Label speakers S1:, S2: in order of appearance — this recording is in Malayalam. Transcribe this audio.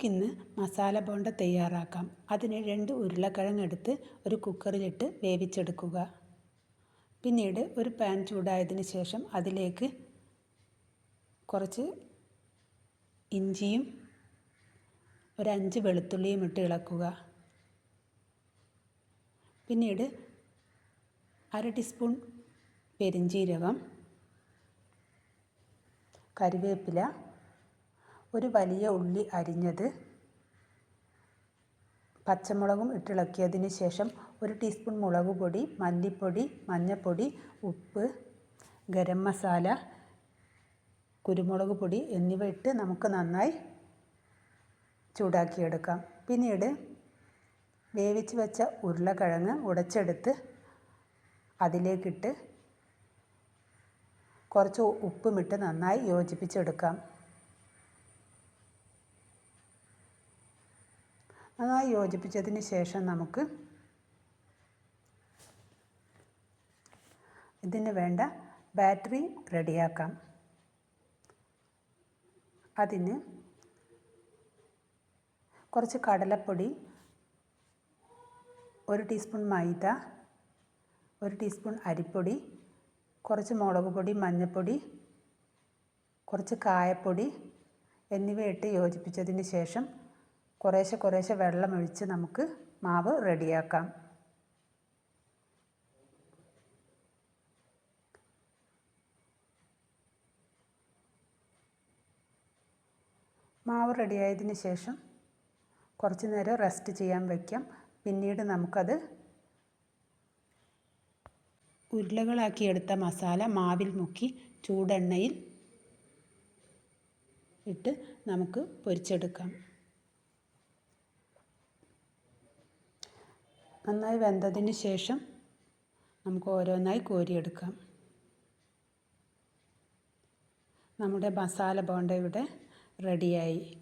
S1: നമുക്കിന്ന് മസാല ബോണ്ട തയ്യാറാക്കാം. അതിന് രണ്ട് ഉരുളക്കിഴങ്ങ് എടുത്ത് ഒരു കുക്കറിലിട്ട് വേവിച്ചെടുക്കുക. പിന്നീട് ഒരു പാൻ ചൂടായതിന് ശേഷം അതിലേക്ക് കുറച്ച് ഇഞ്ചിയും ഒരു അഞ്ച് വെളുത്തുള്ളിയും ഇട്ട് ഇളക്കുക. പിന്നീട് അര ടീസ്പൂൺ പെരിഞ്ജീരകം കറിവേപ്പില ഒരു വലിയ ഉള്ളി അരിഞ്ഞത് പച്ചമുളകും ഇട്ടിളക്കിയതിന് ശേഷം ഒരു ടീസ്പൂൺ മുളക് പൊടി മല്ലിപ്പൊടി മഞ്ഞൾപ്പൊടി ഉപ്പ് ഗരം മസാല കുരുമുളക് പൊടി എന്നിവ ഇട്ട് നമുക്ക് നന്നായി ചൂടാക്കിയെടുക്കാം. പിന്നീട് വേവിച്ച് വെച്ച ഉരുളക്കിഴങ്ങ് ഉടച്ചെടുത്ത് അതിലേക്കിട്ട് കുറച്ച് ഉപ്പുമിട്ട് നന്നായി യോജിപ്പിച്ചെടുക്കാം. നന്നായി യോജിപ്പിച്ചതിന് ശേഷം നമുക്ക് ഇതിന് വേണ്ട ബാറ്ററി റെഡിയാക്കാം. അതിന് കുറച്ച് കടലപ്പൊടി ഒരു ടീസ്പൂൺ മൈദ ഒരു ടീസ്പൂൺ അരിപ്പൊടി കുറച്ച് മുളക് പൊടി മഞ്ഞൾപ്പൊടി കുറച്ച് കായപ്പൊടി എന്നിവയിട്ട് യോജിപ്പിച്ചതിന് ശേഷം കുറേശ്ശെ കുറേശ്ശെ വെള്ളമൊഴിച്ച് നമുക്ക് മാവ് റെഡിയാക്കാം. മാവ് റെഡിയായതിന് ശേഷം കുറച്ച് നേരം റെസ്റ്റ് ചെയ്യാൻ വയ്ക്കാം പിന്നീട് നമുക്കത് ഉരുളകളാക്കി എടുത്ത മസാല മാവിൽ മുക്കി ചൂടെണ്ണയിൽ ഇട്ട് നമുക്ക് പൊരിച്ചെടുക്കാം. നന്നായി വെന്തതിന് ശേഷം നമുക്ക് ഓരോന്നായി കോരിയെടുക്കാം. നമ്മുടെ മസാല ബോണ്ട ഇവിടെ റെഡിയായി